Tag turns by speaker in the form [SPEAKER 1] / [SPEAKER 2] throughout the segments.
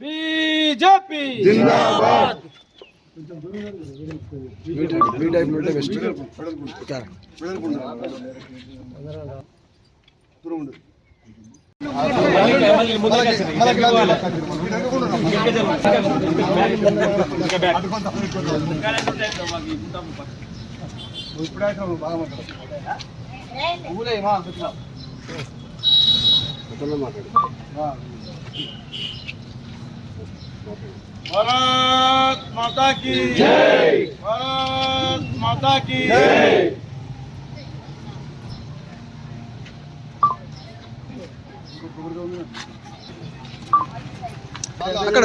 [SPEAKER 1] BJP.
[SPEAKER 2] జిందాబాద్.
[SPEAKER 3] B type ఉంటే best
[SPEAKER 1] Bharat Mata की జై భారత్ మాతా की జై
[SPEAKER 3] అక్కడ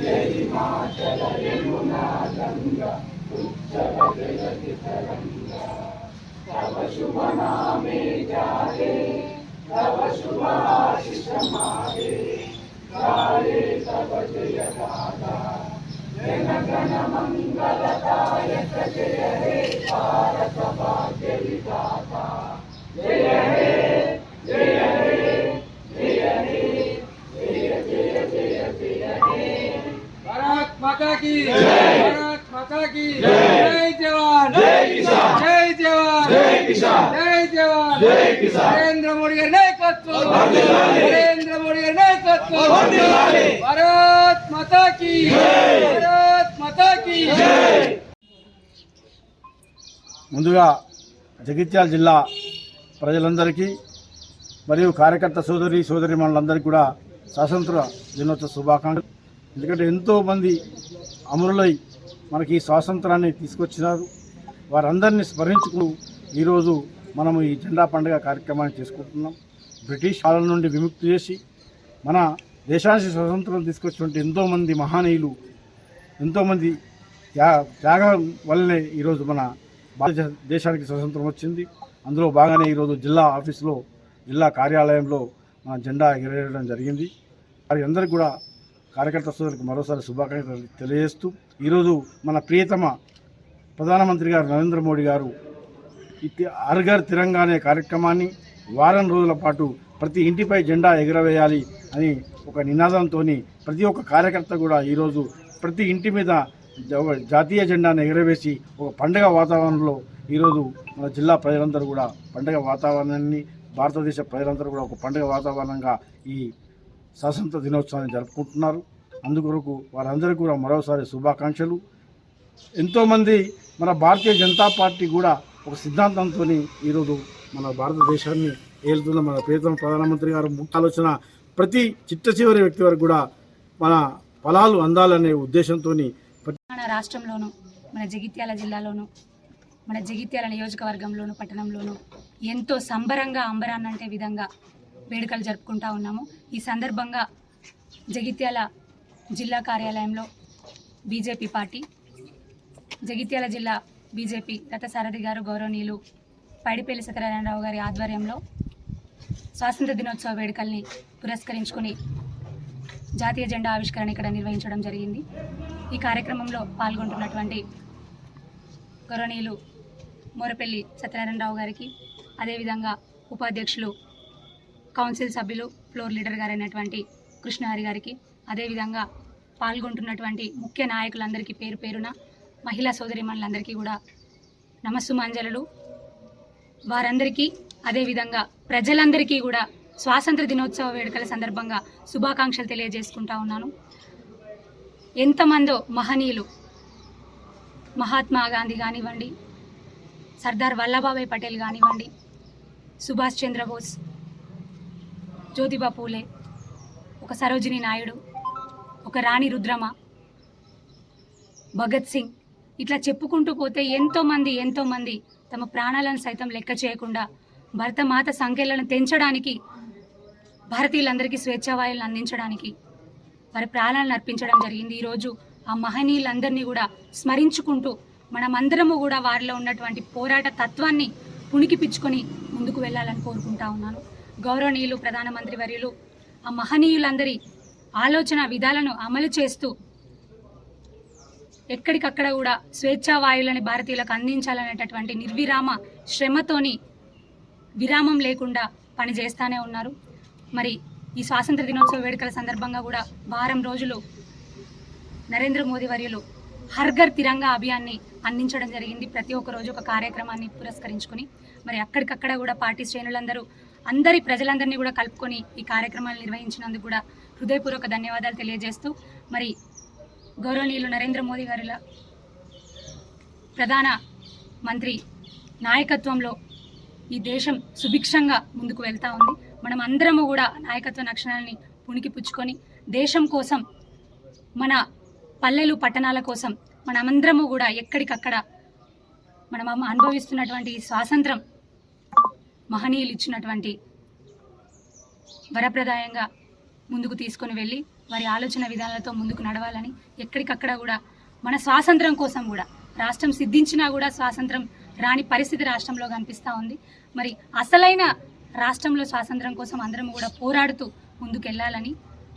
[SPEAKER 1] भारत माता की भारत माता की जय जवान जय किसान जय जवान जय किसान जय जवान जय किसान नरेंद्र मोदी గారి నాయకత్వం నరేంద్ర మోడీ గారి నాయకత్వం భారత్ మాతా की భారత్ మాతా की
[SPEAKER 4] ముందుగా జగిత్యాల జిల్లా ప్రజలందరికీ మరియు కార్యకర్త సోదరి సోదరి మనందరికీ కూడా స్వాతంత్ర దినోత్సవ శుభాకాంక్షలు ఎందుకంటే ఎంతోమంది అమరులై మనకి ఈ స్వాతంత్రాన్ని తీసుకొచ్చినారు. వారందరినీ స్మరించుకు ఈరోజు మనము ఈ జెండా పండుగ కార్యక్రమాన్ని చేసుకుంటున్నాం. బ్రిటిష్ పాలన నుండి విముక్తి చేసి మన దేశానికి స్వతంత్రం తీసుకొచ్చినటువంటి ఎంతోమంది మహానీయులు ఎంతోమంది త్యా త్యాగం వల్లనే ఈరోజు మన భారత దేశానికి స్వతంత్రం వచ్చింది. అందులో బాగానే ఈరోజు జిల్లా ఆఫీసులో జిల్లా కార్యాలయంలో మన జెండా ఎగరేయడం జరిగింది. వారి అందరికీ కూడా కార్యకర్త సోదరులకు మరోసారి శుభాకాంక్షలు తెలియజేస్తూ ఈరోజు మన ప్రియతమ ప్రధానమంత్రి గారు నరేంద్ర మోడీ గారు ఇది అర్ఘర్ తిరంగా అనే కార్యక్రమాన్ని వారం రోజుల పాటు ప్రతి ఇంటిపై జెండా ఎగురవేయాలి అని ఒక నినాదంతో ప్రతి ఒక్క కార్యకర్త కూడా ఈరోజు ప్రతి ఇంటి మీద జ- జాతీయ జెండాను ఎగురవేసి ఒక పండగ వాతావరణంలో ఈరోజు మన జిల్లా ప్రజలందరూ కూడా పండగ వాతావరణాన్ని భారతదేశ ప్రజలందరూ కూడా ఒక పండగ వాతావరణంగా ఈ స్వాతంత్ర దినోత్సవాన్ని జరుపుకుంటున్నారు. అందుకొరకు వారందరికీ కూడా మరోసారి శుభాకాంక్షలు. ఎంతోమంది మన భారతీయ జనతా పార్టీ కూడా ఒక సిద్ధాంతంతో ఈరోజు మన భారతదేశాన్ని ఏలుతున్న మన ప్రియతమ ప్రధానమంత్రి గారు ఆలోచన ప్రతి చిట్ట చివరి వ్యక్తి వరకు కూడా మన ఫలాలు అందాలనే ఉద్దేశంతో
[SPEAKER 5] మన రాష్ట్రంలోను మన జగిత్యాల జిల్లాలోను మన జగిత్యాల నియోజకవర్గంలోను పట్టణంలోను ఎంతో సంబరంగా అంబరాన్నంటే విధంగా వేడుకలు జరుపుకుంటా ఉన్నాము. ఈ సందర్భంగా జగిత్యాల జిల్లా కార్యాలయంలో బీజేపీ పార్టీ జగిత్యాల జిల్లా బీజేపీ రథసారథి గారు గౌరవనీయులు పైడిపల్లి సత్యనారాయణరావు గారి ఆధ్వర్యంలో స్వాతంత్ర దినోత్సవ వేడుకల్ని పురస్కరించుకుని జాతీయ జెండా ఆవిష్కరణ ఇక్కడ నిర్వహించడం జరిగింది. ఈ కార్యక్రమంలో పాల్గొంటున్నటువంటి గౌరవనీయులు మోరపల్లి సత్యనారాయణరావు గారికి అదేవిధంగా ఉపాధ్యక్షులు కౌన్సిల్ సభ్యులు ఫ్లోర్ లీడర్ గారైనటువంటి కృష్ణహరి గారికి అదేవిధంగా పాల్గొంటున్నటువంటి ముఖ్య నాయకులందరికీ పేరు పేరున మహిళా సోదరిమణులందరికీ కూడా నమస్సుమాంజలు వారందరికీ అదేవిధంగా ప్రజలందరికీ కూడా స్వాతంత్ర దినోత్సవ వేడుకల సందర్భంగా శుభాకాంక్షలు తెలియజేసుకుంటా ఉన్నాను. ఎంతమందో మహనీయులు మహాత్మా గాంధీ కానివ్వండి సర్దార్ వల్లభాభాయ్ పటేల్ కానివ్వండి సుభాష్ చంద్రబోస్ జ్యోతిబా పూలే ఒక సరోజిని నాయుడు ఒక రాణి రుద్రమ భగత్ సింగ్. ఇట్లా చెప్పుకుంటూ పోతే ఎంతోమంది ఎంతోమంది తమ ప్రాణాలను సైతం లెక్క చేయకుండా భరతమాత సంఖ్యలను తెంచడానికి భారతీయులందరికీ స్వేచ్ఛావాయులను అందించడానికి వారి ప్రాణాలను అర్పించడం జరిగింది. ఈరోజు ఆ మహనీయులందరినీ కూడా స్మరించుకుంటూ మనమందరము కూడా వారిలో ఉన్నటువంటి పోరాట తత్వాన్ని పుణికిపించుకొని ముందుకు వెళ్ళాలని కోరుకుంటా ఉన్నాను. గౌరవనీయులు ప్రధానమంత్రి వర్యులు ఆ మహనీయులందరి ఆలోచన విధాలను అమలు చేస్తూ ఎక్కడికక్కడ కూడా స్వేచ్ఛావాయువులని భారతీయులకు అందించాలనేటటువంటి నిర్విరామ శ్రమతోని విరామం లేకుండా పనిచేస్తూనే ఉన్నారు. మరి ఈ స్వాతంత్ర దినోత్సవ వేడుకల సందర్భంగా కూడా వారం రోజులు నరేంద్ర మోదీ వర్యులు హర్ఘర్ తిరంగా అభియాన్ని అందించడం జరిగింది. ప్రతి ఒక్క రోజు ఒక కార్యక్రమాన్ని పురస్కరించుకుని మరి అక్కడికక్కడ కూడా పార్టీ శ్రేణులందరూ అందరి ప్రజలందరినీ కూడా కలుపుకొని ఈ కార్యక్రమాలు నిర్వహించినందుకు కూడా హృదయపూర్వక ధన్యవాదాలు తెలియజేస్తూ మరి గౌరవనీయులు నరేంద్ర మోదీ గారిలా ప్రధాన మంత్రి నాయకత్వంలో ఈ దేశం సుభిక్షంగా ముందుకు వెళ్తా ఉంది. మనం అందరము కూడా నాయకత్వ లక్షణాలని పుణికి పుచ్చుకొని దేశం కోసం మన పల్లెలు పట్టణాల కోసం మనమందరము కూడా ఎక్కడికక్కడ మనం అనుభవిస్తున్నటువంటి ఈ స్వాతంత్రం మహనీయులు ఇచ్చినటువంటి వరప్రదాయంగా ముందుకు తీసుకొని వెళ్ళి వారి ఆలోచన విధానాలతో ముందుకు నడవాలని ఎక్కడికక్కడ కూడా మన స్వాతంత్రం కోసం కూడా రాష్ట్రం సిద్ధించినా కూడా స్వాతంత్రం రాని పరిస్థితి రాష్ట్రంలో కనిపిస్తూ ఉంది. మరి అసలైన రాష్ట్రంలో స్వాతంత్రం కోసం అందరం కూడా పోరాడుతూ ముందుకెళ్ళాలని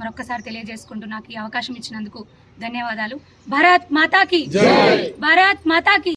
[SPEAKER 5] మరొక్కసారి తెలియజేసుకుంటూ నాకు ఈ అవకాశం ఇచ్చినందుకు ధన్యవాదాలు. భారత్ మాతాకి భారత్ మాతాకి!